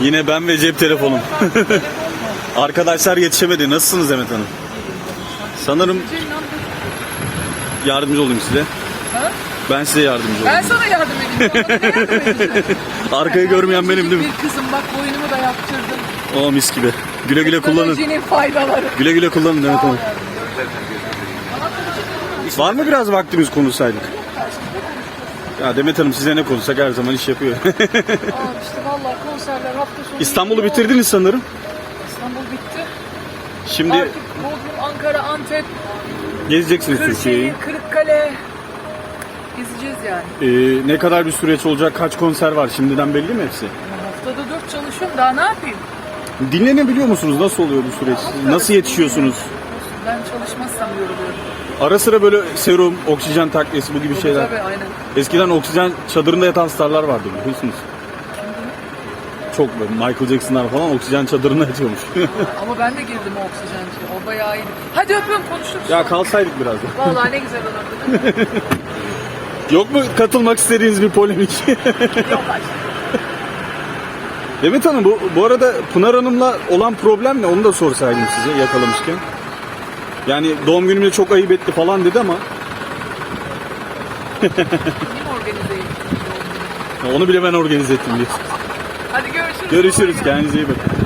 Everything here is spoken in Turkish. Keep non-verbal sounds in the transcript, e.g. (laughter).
Yine ben ve cep telefonum. (laughs) Arkadaşlar yetişemedi. Nasılsınız Demet Hanım? Sanırım yardımcı olayım size. Ben size yardımcı Ben olayım. sana yardım edeyim. Ne yardım edeceksin? (laughs) Arkayı görmeyen benim değil mi? Bir kızım bak boynumu da yaptırdım. O mis gibi. Güle güle kullanın. Teknolojinin faydaları. Güle güle kullanın Demet Hanım. Var mı biraz vaktimiz konuşsaydık? Ya Demet Hanım size ne konuşsak her zaman iş yapıyor. Aa işte (laughs) vallahi konserler hafta sonu. İstanbul'u iyi. bitirdiniz sanırım. İstanbul bitti. Şimdi Artık Bodrum, Ankara, Antep, gezeceksiniz Türkiye'yi. Kırşehir, Kırıkkale. Gezeceğiz yani. Ee, ne kadar bir süreç olacak? Kaç konser var? Şimdiden belli mi hepsi? Haftada dört çalışıyorum. Daha ne yapayım? Dinlenebiliyor musunuz? Nasıl oluyor bu süreç? Nasıl yetişiyorsunuz? Ben çalışmazsam yoruluyorum. Ara sıra böyle serum, oksijen takviyesi bu gibi şeyler. Tabii aynen. Eskiden oksijen çadırında yatan starlar vardı biliyorsunuz. Çok böyle Michael Jackson'lar falan oksijen çadırında yatıyormuş. (laughs) Ama ben de girdim o oksijenci. O bayağı iyiydi. Hadi öpüyorum konuşuruz. ya kalsaydık biraz da. Vallahi ne güzel olurdu. değil mi? (laughs) Yok mu katılmak istediğiniz bir polemik? (laughs) Yok aşkım. Demet Hanım bu, bu arada Pınar Hanım'la olan problem ne? Onu da sorsaydım size yakalamışken. Yani doğum günümde çok ayıp etti falan dedi ama Kim organize etti? onu bile ben organize ettim diye. Hadi görüşürüz. Görüşürüz kendinize iyi bakın.